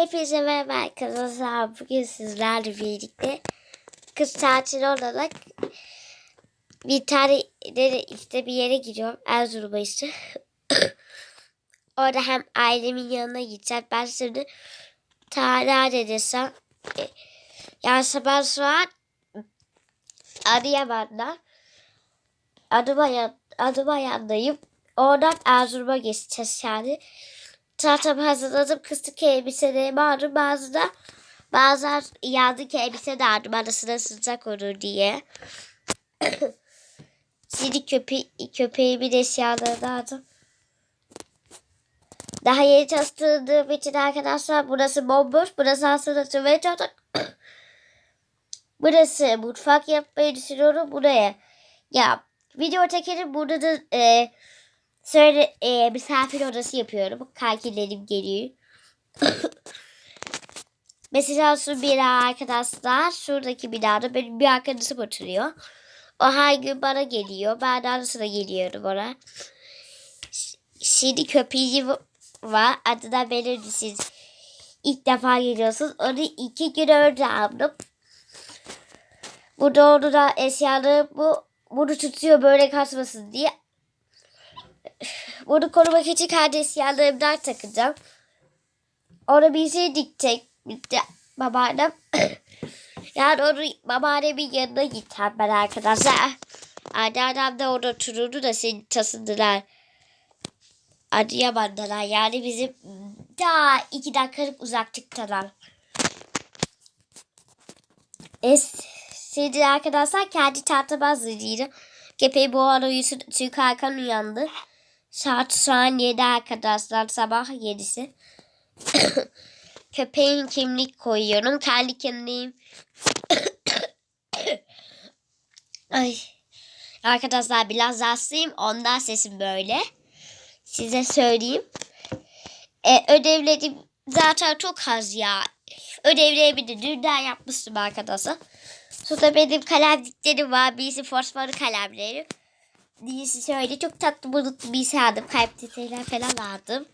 Hepinize merhaba arkadaşlar. Bugün sizlerle birlikte kız tatili olarak bir tane işte bir yere gidiyorum. Erzurum'a işte. Orada hem ailemin yanına gideceğim. Ben şimdi tarih ne desem. e, Yani ben şu an Adıyaman'da Adımayan, Adımayan'dayım. Oradan Erzurum'a geçeceğiz yani. Zaten hazırladım kıstık elbiselerimi aldım. Bazı da bazen yandık elbise de aldım. Arasına sıcak olur diye. Şimdi köpe köpeğimin eşyalarını aldım. Daha yeni çalıştırdığım için arkadaşlar burası bomboş. Burası aslında tuvalet odak. Burası mutfak yapmayı düşünüyorum buraya. Ya video çekerim burada da e, Sonra e, misafir odası yapıyorum. Kankilerim geliyor. Mesela şu bina arkadaşlar şuradaki binada benim bir arkadaşım oturuyor. O her gün bana geliyor. Ben de geliyorum ona. Şimdi köpeği var. Adına Melody siz ilk defa geliyorsunuz. Onu iki gün önce aldım. Burada onu da eşyaları bu bunu tutuyor böyle kaçmasın diye bunu korumak için kardeş yanlarımdan takacağım. Ona bir şey dikecek. Bitti. Babaannem. yani onu babaannemin yanına gideceğim ben arkadaşlar. Anneannem de orada otururdu da seni tasındılar. Adıyaman'dalar. Yani bizim daha iki dakikalık uzaklıktalar. Es, şimdi arkadaşlar kendi tahtama hazırlayacağım. Köpeği bu ara uyusun çünkü Hakan uyandı. Saat şu an 7 arkadaşlar. Sabah 7'si. Köpeğin kimlik koyuyorum. Kendi kimliğim. Ay. Arkadaşlar biraz hastayım. Ondan sesim böyle. Size söyleyeyim. E, ödevlerim zaten çok az ya. Ödevlerimi de dünden yapmıştım arkadaşlar. Sonra benim kalemliklerim var. Birisi fosforu kalemleri. Birisi şöyle çok tatlı bulutlu bir şey aldım. Kalp detaylar falan aldım.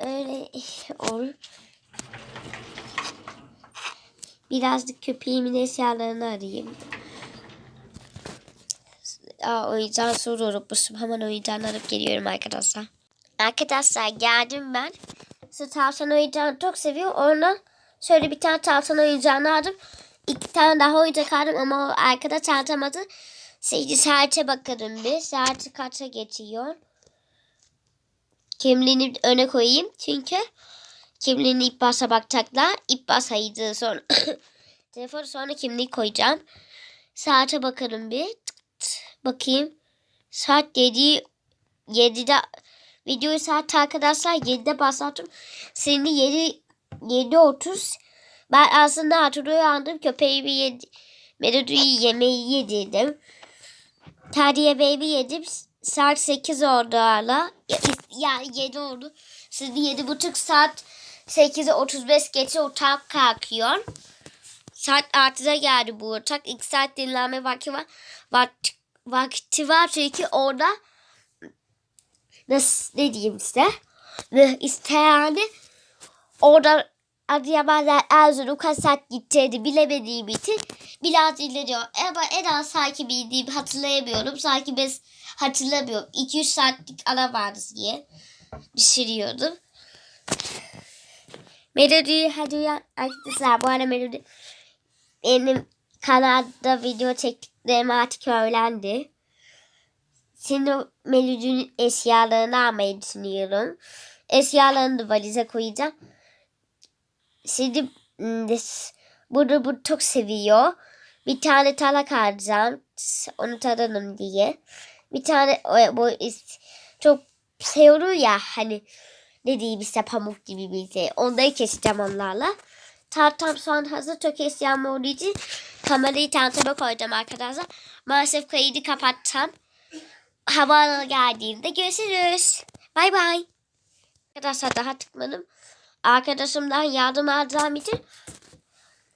Öyle olur. Birazcık köpeğimin eşyalarını arayayım. Aa, oyuncağın soru unutmuşum. Hemen oyuncağını alıp geliyorum arkadaşlar. Arkadaşlar geldim ben. Şu tavşan oyuncağını çok seviyor. Ona şöyle bir tane tavşan oyuncağını aldım. İki tane daha oyuncak aldım ama o arkada çantamadı. Şimdi saate bakalım bir. Saati kaça geçiyor? Kimliğini öne koyayım. Çünkü kimliğini ip basa bakacaklar. İp basaydı sonra. Telefonu sonra kimliği koyacağım. Saate bakalım bir. Tık tık. Bakayım. Saat 7. 7'de videoyu saat arkadaşlar 7'de başlattım. Şimdi 7 7.30 ben aslında hatırlıyor uyandım. Köpeğimi yedi. Melodiyi yemeği yedirdim. Tadi yemeğimi yedim. Saat 8 oldu hala. Ya- Yani 7 oldu. Şimdi 7.30 saat 8'e 35 geçe uçak kalkıyor. Saat 6'da geldi bu uçak. 2 saat dinlenme vakti var. Vakti, vakti var çünkü orada nasıl ne diyeyim size? Ve işte yani orada Adıyaman'dan Erzurum kaç saat gideceğini bilemediğim için biraz ilerliyor. Ama en az sanki bildiğim hatırlayamıyorum. Sanki ben hatırlamıyorum. 2-3 saatlik ara vardı diye düşünüyordum. Melodi hadi uyan. Arkadaşlar bu arada Melodi benim kanalda video çektiklerim artık öğrendi. Şimdi Melodi'nin eşyalarını almayı düşünüyorum. Eşyalarını da valize koyacağım. Şimdi bunu bu çok seviyor. Bir tane talak alacağım. Onu tadanım diye. Bir tane bu çok seviyor ya hani ne diyeyim işte pamuk gibi bir şey. Onları keseceğim onlarla. Tartam şu an hazır. Eşyam olduğu için kamerayı tantama koyacağım arkadaşlar. Maalesef kaydı kapattım. Havaalanı geldiğinde görüşürüz. Bay bay. Arkadaşlar daha tıkmadım. Arkadaşımdan yardım alacağım için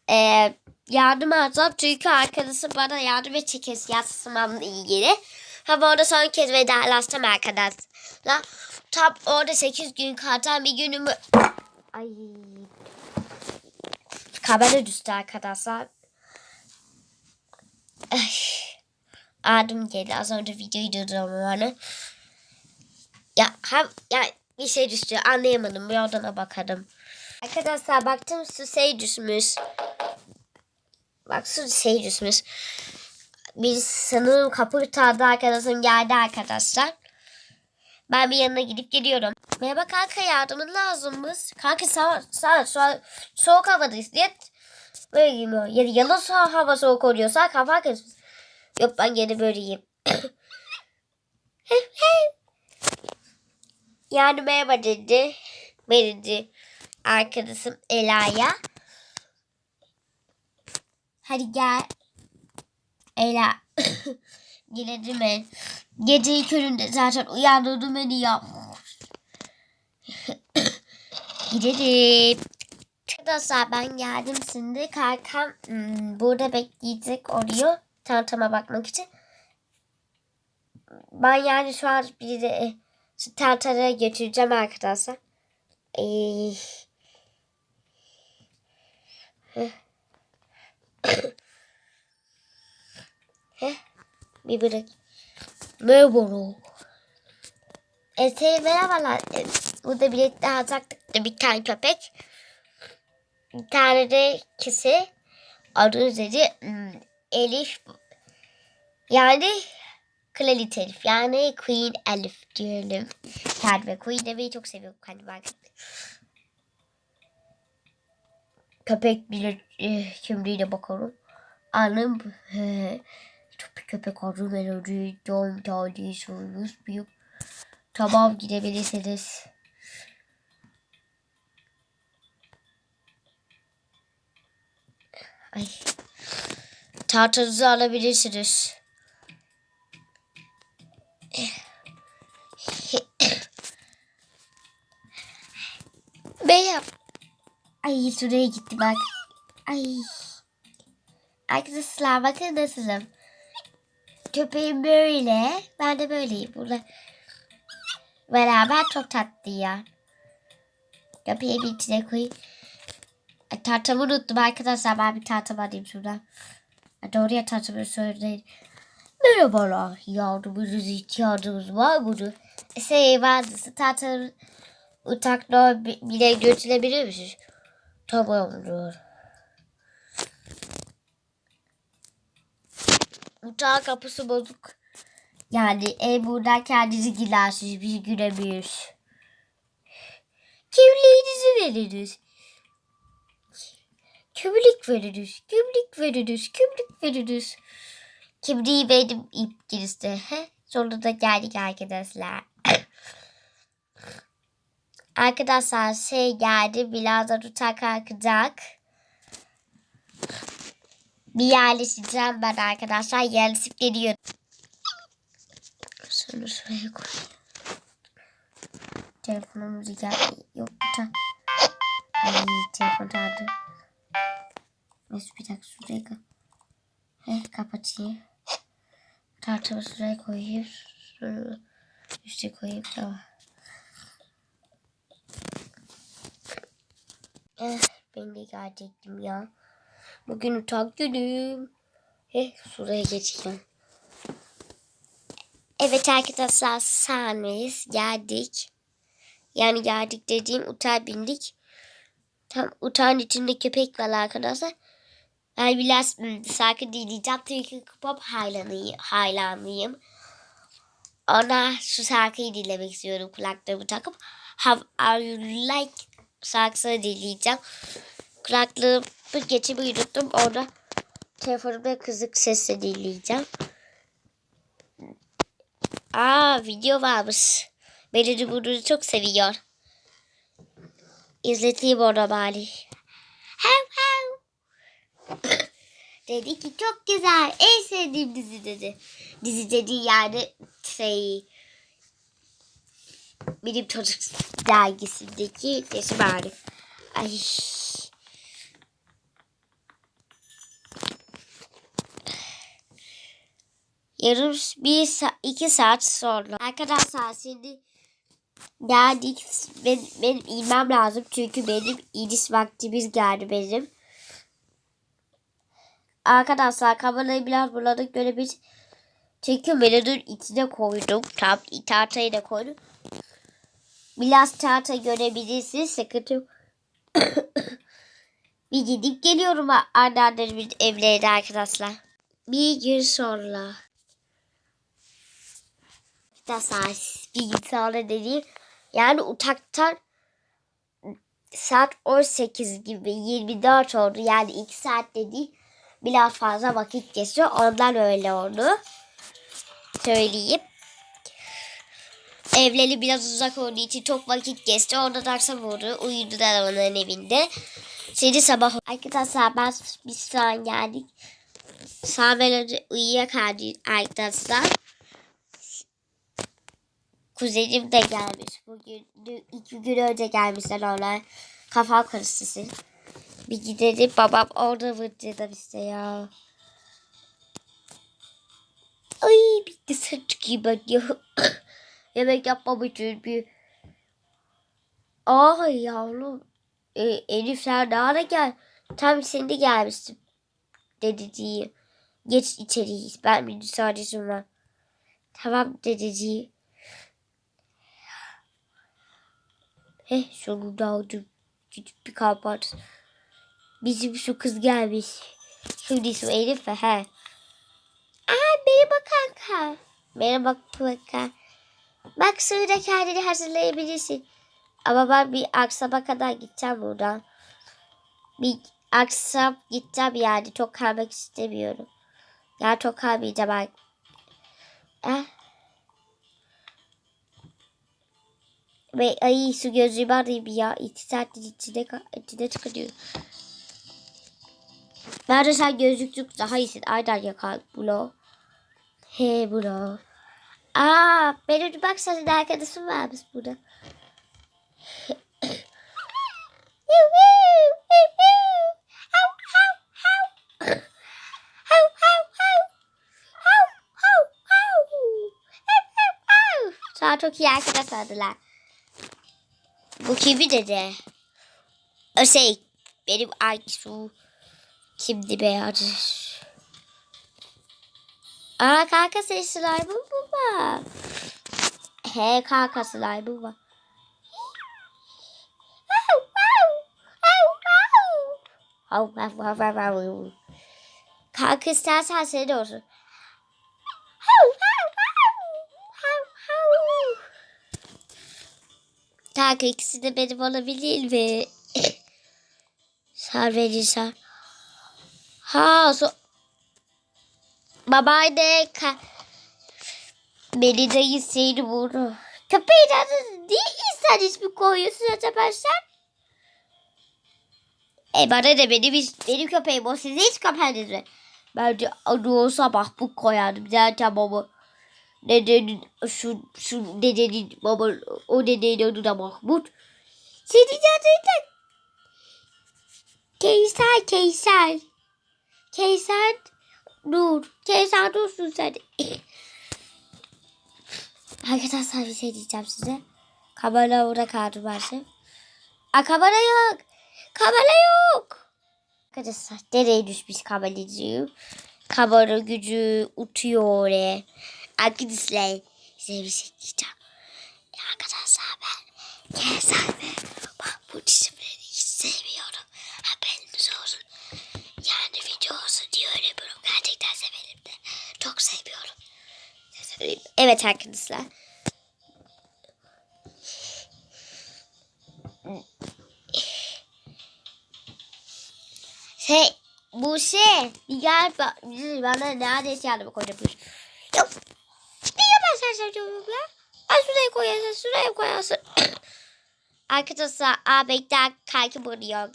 eee, yardım alacağım. Çünkü arkadaşım bana yardım edecek yazmamla ilgili. Ha bu arada son kez vedalaştım arkadaşlar. Tam orada 8 gün kalacağım bir günümü Ay. Kamera düştü arkadaşlar. Ay. Adım geldi. Az önce videoyu durdurdum onu. Ya hem ya bir şey düştü. Anlayamadım. Bir odana bakalım. Arkadaşlar baktım su şey düşmüş. Bak su şey düşmüş. Biz sanırım kapı çaldı arkadaşım geldi arkadaşlar. Ben bir yanına gidip geliyorum. Merhaba kanka yardımın lazımmış. Kanka sağ sağ sağ soğuk havadayız diye böyle giymiyor. Yani yalan soğuk hava soğuk oluyorsa kafa kızmış. Yok ben gene böyleyim. yani merhaba dedi. Dedi arkadaşım Ela'ya. Hadi gel. Ela. Gidelim ben. Gece köründe zaten uyandırdı beni ya. Gidelim. Arkadaşlar ben geldim şimdi. Kankam hmm, burada bekleyecek oluyor. Tantama bakmak için. Ben yani şu an bir de şu tantana götüreceğim arkadaşlar. Ee, Heh, bir bırak. Merhaba. E, şey, merhabalar. E, burada bilet alacaktık da bir tane köpek. Bir tane de kişi. Adı üzeri hmm, Elif. Yani Kraliçe Elif. Yani Queen Elif diyelim. Kendime Queen demeyi çok seviyorum kendime arkadaşlar. Köpek bilir e, kimliğine bakalım. Anım e, bir köpek adı melodi. Don tane sormuş büyük. Tamam gidebilirsiniz. Ay. Tahtanızı alabilirsiniz. Beyam. Ay şuraya gitti bak. Ay. Arkadaşlar bakın nasılım. Köpeğim böyle. Ben de böyleyim. Burada beraber çok tatlı ya. Köpeği bir içine koyayım. Ay, Tartamı unuttum arkadaşlar. Ben bir tartam alayım şuradan. Oraya tartamı söyleyin. Merhabalar. Yardımınız ihtiyacınız var mı? Şey vardı. Tartamı uçakla bile götürebilir misiniz? Tamamdır. Uçağın kapısı bozuk. Yani ev buradan kendinizi gidersiniz. Biz giremiyoruz. Kimliğinizi veririz. Kimlik veririz. Kimlik veririz. Kimlik veririz. Kimliği verdim ip girişte. He? Sonunda geldik arkadaşlar. arkadaşlar şey geldi. Birazdan uçak kalkacak. Bir yerleşeceğim ben arkadaşlar. Yerleşip geliyorum. Şunu şuraya koy. Telefonumuzu gel. Yok. Ay telefon çaldı. Neyse bir dakika şuraya. Heh kapatayım. Tartımı şuraya koyayım. Şunu üstte koyayım tamam. Eh, ben de gelecektim ya. Bugün uçak günüm. Eh, şuraya geçeceğim. Evet arkadaşlar sahneyiz. Geldik. Yani geldik dediğim uçağa bindik. Tam uçağın içinde köpek var arkadaşlar. Ben biraz hmm, şarkı dinleyeceğim. Çünkü pop hayranıyım. hayranıyım. Ona şu şarkıyı dinlemek istiyorum kulaklarımı takıp. How are you like şarkısını dinleyeceğim. Kulaklığımı geçip unuttum. Orada telefonumda kızık sesle dinleyeceğim. Aa video varmış. Beni bunu çok seviyor. İzleteyim ona bari. Hav hav. Dedi ki çok güzel. En sevdiğim dizi dedi. Dizi dediği yani şey benim çocuk dergisindeki resim bari. Ay. Yarım bir sa iki saat sonra. Arkadaşlar şimdi geldik. Ben, benim inmem lazım çünkü benim iniş vaktimiz geldi benim. Arkadaşlar kamerayı biraz bulanık görebilir. Çünkü menünün içine koydum. Tam tahtayı da koydum. Biraz tahta görebilirsiniz. Sıkıntı yok. bir gidip geliyorum anneannelerin evlerine arkadaşlar. Bir gün sonra. Arkadaşlar bir gün sonra dediğim yani uçaktan saat 18 gibi 24 oldu. Yani 2 saat dediğim biraz fazla vakit geçiyor. Ondan öyle oldu. Söyleyeyim. Evleri biraz uzak olduğu için çok vakit geçti. Orada akşam oldu. Uyudular onların evinde. Şimdi sabah arkadaşlar ben biz şu an geldik. Samen önce uyuyakaldı arkadaşlar. Kuzenim de gelmiş. Bugün iki gün önce gelmişler onlar. Kafam karıştı. Bir gidelim babam orada vuracağım işte ya. Ay bir de sırt ben ya. Yemek yapmam için bir. Ay yavrum. E, ee, Elif sen ne ara gel. Tam sen de gelmişsin. Dedi diye. Geç içeriye. Ben bir müsaadesim var. Tamam dedi diye. Heh sonunda aldım. Gidip bir kahvaltı. Bizim şu kız gelmiş. Şimdi şu Elif ve he. Aa merhaba kanka. Merhaba kanka. Bak suyla kendini hazırlayabilirsin. Ama ben bir akşama kadar gideceğim buradan. Bir akşam gideceğim yani. Çok kalmak istemiyorum. Ya çok kalmayacağım ben. Eh. Ve ay su gözlüğümü arayayım ya. İki saattir içine, içine tıkanıyor. Bence sen gözlüklük daha iyisin. Aynen yakar bro. He bro. Aa, benim bak senin arkadaşım varmış burada. Sana çok iyi arkadaş aldılar. Bu kimi dedi? Şey, benim Aysu. Şimdi beyaz. Aa kanka sen slime'ın mı var? He kanka slime'ın var. Kanka istersen seni de olsun. Kanka ikisi de benim olabilir mi? sar beni sar. Ha so Babaanne ka Beni de gitseydi bunu. Köpeğin adını niye insan ismi koyuyorsun sen? E bana ne benim, benim köpeğim o size hiç köpeğiniz mi? Bence adı olsa mahmut koyardım zaten baba. Dedenin şu, şu dedenin baba o dedenin adı da mahmut. Senin adın da Keyser Keyser. Keyser Dur. Keyser dursun sen. Arkadaşlar bir şey diyeceğim size. Kamera orada kaldı maalesef. Aa kamera yok. Kamera yok. Arkadaşlar nereye düşmüş kameracığım? Kamera gücü utuyor oraya. Arkadaşlar size bir şey diyeceğim. Arkadaşlar ben Keyser ve Mahmut isimlerini hiç sevmiyorum. Haberiniz olsun. Yani video olsun diye öyle yapıyorum. Gerçekten severim de. Çok seviyorum. Evet arkadaşlar. Şey, bu şey, ba- bana neredeyse yardıma koyacakmış. Yok. Niye ben sen seviyorum ya? Ben şuraya koyarsın, şuraya koyarsın. Arkadaşlar, ağabeyden kaykı vuruyor.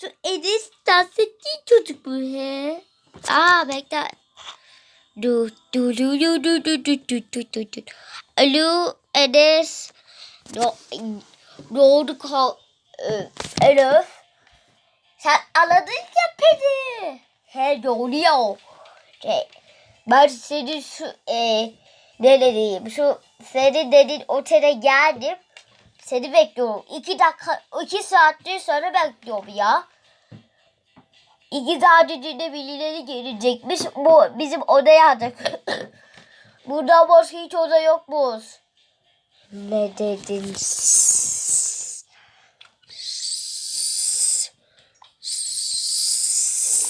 Şu Enes dans ettiği çocuk bu he. Aa bekle. Du du du du du du du du du du du. Alo Enes. No, ne oldu kal? Enes. Sen anladın ya beni. He doğru ya. Şey, ben senin şu e, ne dediğim şu seni dedin otele geldim. Seni bekliyorum. İki dakika, iki saattir sonra bekliyorum ya. İki saat içinde birileri gelecekmiş. Bu bizim odaya aldık. Burada başka hiç oda yokmuş. Ne dedin?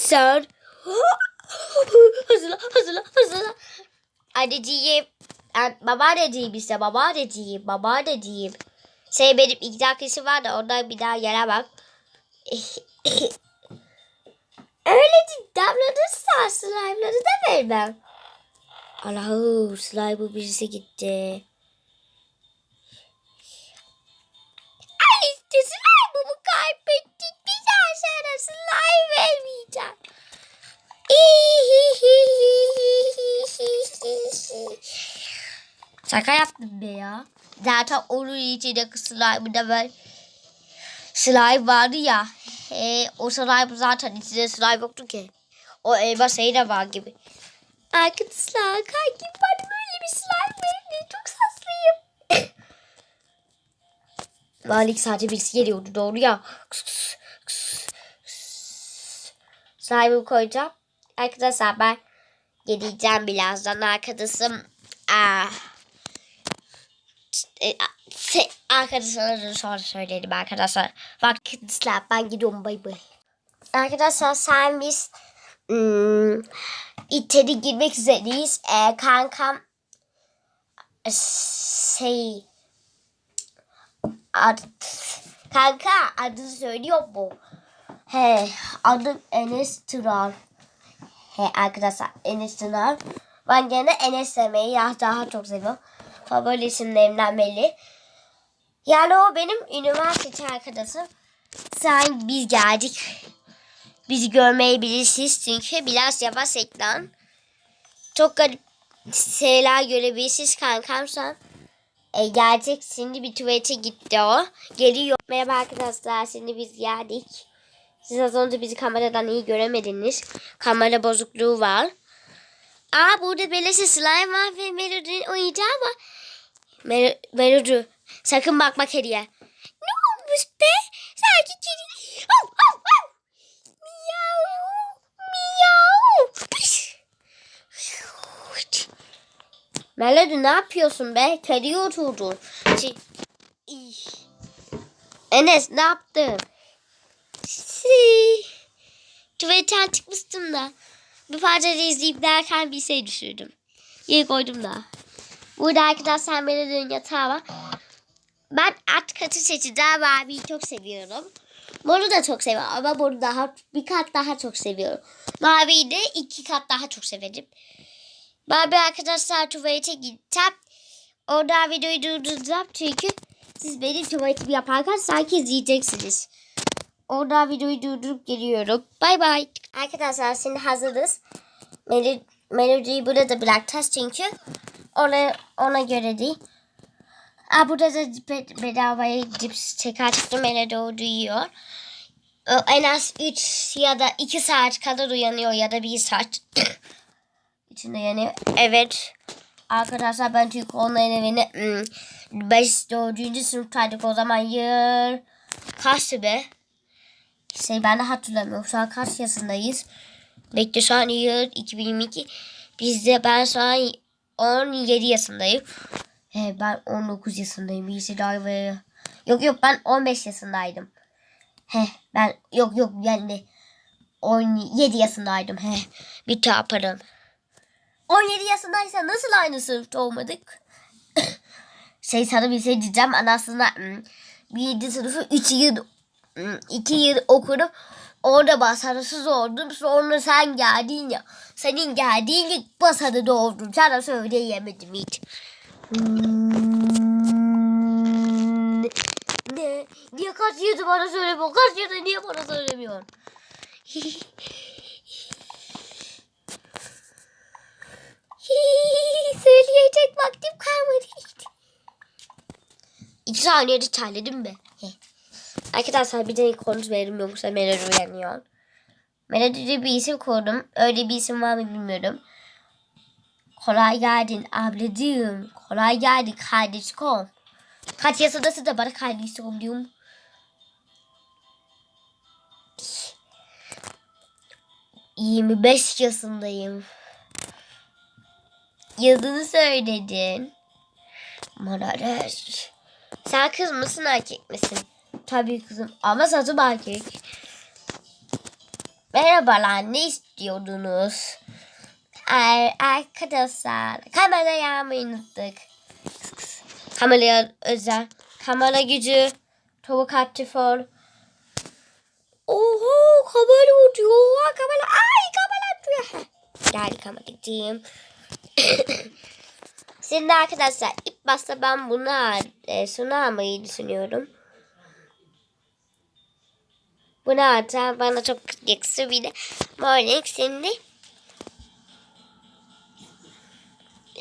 Sen hazırla hazırla hazırla. Anneciğim. an- Babaanneciğim işte babaanneciğim babaanneciğim. Şey benim iki dakikası var da ondan bir daha gelemem. Öyle davranırsa slime'ları da vermem. Allah'ım slime birisi gitti. Ay işte slime'ımı kaybettik. Bir daha sana slime vermeyeceğim. Şaka yaptım be ya. Zaten onun içinde slime'da ben slime vardı ya. E, o slime zaten içinde slime yoktu ki. O elma şey de var gibi. Arkadaşlar kankim bana böyle bir slime verin. Çok saslıyım. Malik sadece birisi geliyordu doğru ya. Slime'ı koyacağım. Arkadaşlar ben geleceğim birazdan arkadaşım. Aa, e, a- se- arkadaşlara sonra söyledim arkadaşlar. Bak arkadaşlar ben gidiyorum bay bay. Arkadaşlar sen biz ım, içeri girmek üzereyiz. Ee, kankam şey ad, kanka adını söylüyor mu? He adım Enes Tural. He arkadaşlar Enes Tural. Ben gene Enes demeyi ya daha çok seviyorum. Favori isimlerimden belli. Yani o benim üniversite arkadaşım. Sen biz geldik. Bizi görmeyebilirsiniz çünkü biraz yavaş ekran. Çok garip şeyler görebilirsiniz kankamsan. E, gelecek şimdi bir tuvalete gitti o. Geliyor. Merhaba arkadaşlar şimdi biz geldik. Siz az önce bizi kameradan iyi göremediniz. Kamera bozukluğu var. Aa burada beleşe slime var ve Melody'nin oyuncağı var. Mel Melody sakın bakma kediye. Ne olmuş be? Sanki kedi. Av, av, av. Miyav. Miyav. Melody ne yapıyorsun be? Kediye oturdun. Enes ne yaptın? Tuvaletten çıkmıştım da. Bir parça izleyip derken bir şey düşürdüm. Yeri koydum da. Burada arkadaşlar Melody'nin yatağı var. Ben at katı seçeceğim abiyi çok seviyorum. Moru da çok seviyorum ama moru daha bir kat daha çok seviyorum. Maviyi de iki kat daha çok severim. Bir arkadaşlar tuvalete gideceğim. Orada videoyu durduracağım çünkü siz benim tuvaletimi yaparken sanki izleyeceksiniz. Orada videoyu durdurup geliyorum. Bay bay. Arkadaşlar şimdi hazırız. Melo melodiyi burada bırakacağız çünkü ona, ona göre değil. Aa, burada da be- bedavaya cips melodi o duyuyor. Ee, En az 3 ya da 2 saat kadar uyanıyor ya da 1 saat. içinde yanıyor. Evet. Arkadaşlar ben çünkü onların evine 5 4. sınıftaydık o zaman yıl kaçtı be? Şey ben de hatırlamıyorum. Şu an kaç yaşındayız? Bekle şu an yıl 2022. Bizde ben şu an 17 yaşındayım. He, ben 19 yaşındayım. Birisi daha ve... Yok yok ben 15 yaşındaydım. He ben yok yok yani 17 yaşındaydım. He bir çarparım. 17 yaşındaysa nasıl aynı sınıfta olmadık? şey sana bir şey diyeceğim. Ben aslında hmm, birinci sınıfı 3 yıl 2 yıl okudum. Orada başarısız oldum. Sonra sen geldin ya. Senin geldiğin ilk başarıda oldum. Sana söyleyemedim hiç. Hmm. Ne? Niye kaç yıldır bana söylemiyorsun? Kaç yıldır niye bana söylemiyorsun? Söyleyecek vaktim kalmadı. İki saniyede terledim be. Arkadaşlar bir de konuşmayalım yoksa Melody uyanıyor. Melody'de bir isim koydum. Öyle bir isim var mı bilmiyorum. Kolay geldin ablacığım. Kolay geldin kardeşim. Kaç yaşındasın da bana kardeşim diyorum. Yirmi beş yaşındayım. Yıldızı söyledin. Manares. Sen kız mısın erkek misin? Tabii kızım ama satım erkek. Merhabalar ne istiyordunuz? Ay, arkadaşlar kamerayı almayı unuttuk. Kameraya özel. Kamera gücü. Tavuk aktif ol. Oho kamera uçuyor. Kamera ay kamera uçuyor. Geldi kameracığım. Şimdi arkadaşlar ilk başta ben bunu e, sunu almayı düşünüyorum. Bunu alacağım. Bana çok yakışır bir de morning şimdi.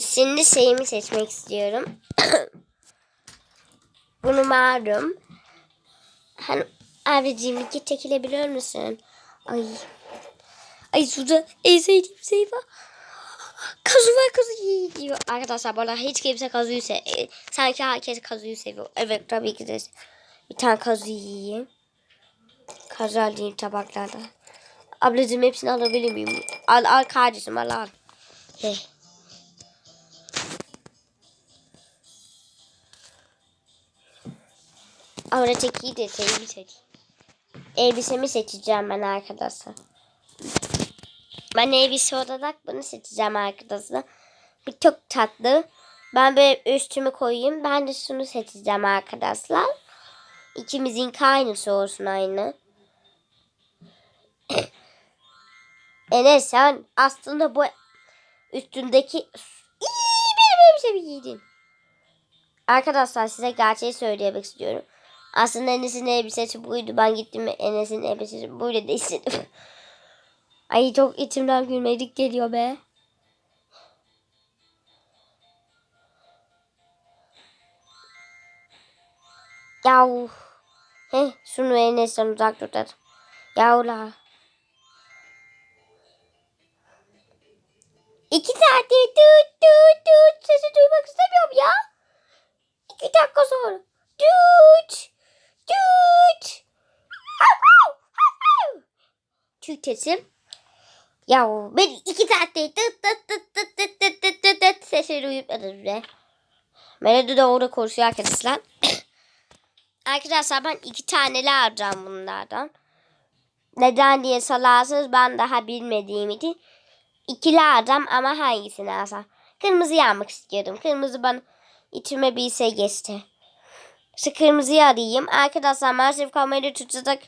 Şimdi şeyimi seçmek istiyorum. Bunu malum. Hani abiciğim iki çekilebilir misin? Ay. Ay suda en sevdiğim var. Kazı var kazı yiyor. Arkadaşlar bana hiç kimse kazıyı sev. e, Sanki herkes kazıyı seviyor. Evet tabii ki de. Bir tane kazı yiyeyim. Kazı alayım tabaklarda. Ablacığım hepsini alabilir miyim? Al al kardeşim al al. Heh. Öğreteki de şeyi seç. Elbisemi seçeceğim ben arkadaşlar. Ben elbise olarak bunu seçeceğim arkadaşlar. Bir çok tatlı. Ben böyle üstümü koyayım. Ben de şunu seçeceğim arkadaşlar. İkimizin aynısı olsun aynı. Enes sen aslında bu üstündeki İyi, benim elbisemi giydin. Arkadaşlar size gerçeği söylemek istiyorum. Aslında Enes'in elbisesi buydu. Ben gittim Enes'in elbisesi buydu da istedim. Ay çok içimden gülmedik geliyor be. Yahu. Heh şunu Enes'ten uzak tutar. Yavla. İki saattir tut tut tut sesi duymak istemiyorum ya. İki dakika sonra. Tut. Tut sesim. Ya ben iki saatte tıt tıt tıt tıt tıt tıt tıt tıt tıt sesleri uyutmadım bile. Melody de orada konuşuyor arkadaşlar. arkadaşlar ben iki taneli alacağım bunlardan. Neden diye salarsınız ben daha bilmediğim için. İkili alacağım ama hangisini alsam. Kırmızıyı almak istiyordum. Kırmızı bana içime bir şey geçti. Şu kırmızıyı alayım. Arkadaşlar maalesef kamerayı tutacak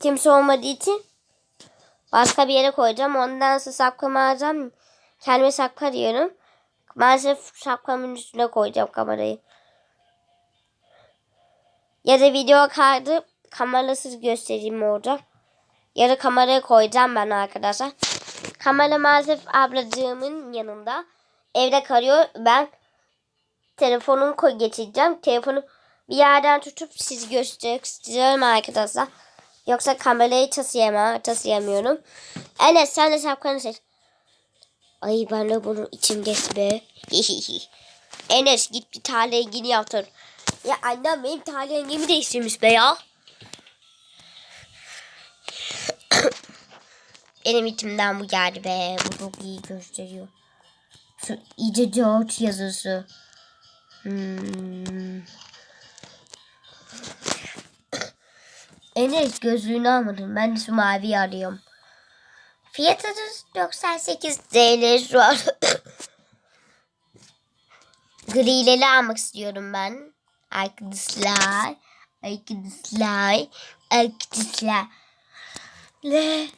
kimse olmadığı için Başka bir yere koyacağım. Ondan sonra şapkamı alacağım. Kendime şapka arıyorum. Maalesef şapkamın üstüne koyacağım kamerayı. Ya da video kaydı kamerasız göstereyim olacak. Ya da kameraya koyacağım ben arkadaşlar. Kamera maalesef ablacığımın yanında. Evde kalıyor. Ben telefonumu koy geçireceğim. Telefonu bir yerden tutup sizi göstereceğim arkadaşlar. Yoksa kamerayı taşıyamam, taşıyamıyorum. Enes sen de şapkanı seç. Ay ben de bunu içim geçti be. Enes git bir tane rengini yaptır. Ya annem benim tane rengimi değiştirmiş be ya. benim içimden bu geldi be. Bu çok iyi gösteriyor. Şu iyice George yazısı. Hmm. Enes gözlüğünü almadım. Ben de şu maviyi arıyorum. Fiyatı da 98 TL şu an. Grileri almak istiyorum ben. Arkadaşlar. Arkadaşlar. Arkadaşlar. Le.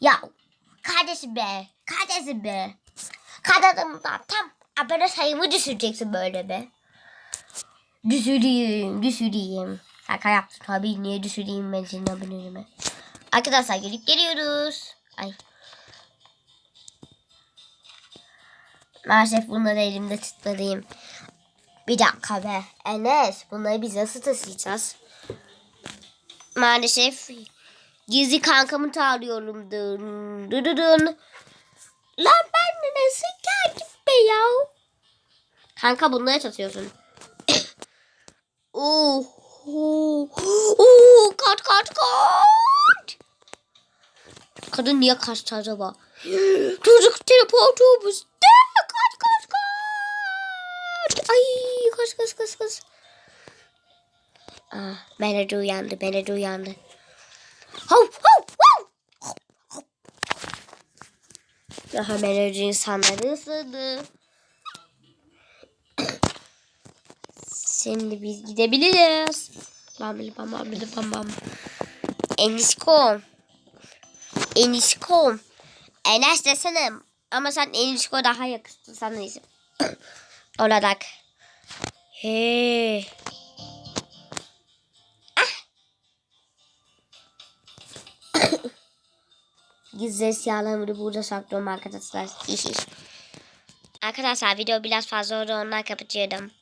Ya kardeşim be. Kardeşim be. Kanadımdan tam abone sayımı düşüreceksin böyle be. Düşüreyim, düşüreyim. Şaka tabii. Niye düşüreyim ben senin aboneliğime? Arkadaşlar gelip geliyoruz. Ay. Maalesef bunları elimde tutmalıyım. Bir dakika be. Enes bunları biz nasıl taşıyacağız? Maalesef gizli kankamı çağırıyorum. Dın, dın, dın. Lan ben Nasıl geldi be ya? Kanka bunları satıyorsun. Oo. Oo. Oo. Kaç kaç kaç. Kadın niye kaçtı acaba? Çocuk teleportumuz. Kaç kaç kaç. Ay kaç kaç kaç kaç. Ah, Melody uyandı. Melody uyandı. Hav hav hav. Daha Melody insanları ısırdı. Şimdi biz gidebiliriz. Bam bam bam bam bam. Enişkom. Enişkom. Enes desene. Ama sen Enişko daha yakıştın sana isim. Olarak. He. Gizli eşyalarımı burada saklıyorum arkadaşlar. Arkadaşlar video biraz fazla oldu ondan kapatıyorum.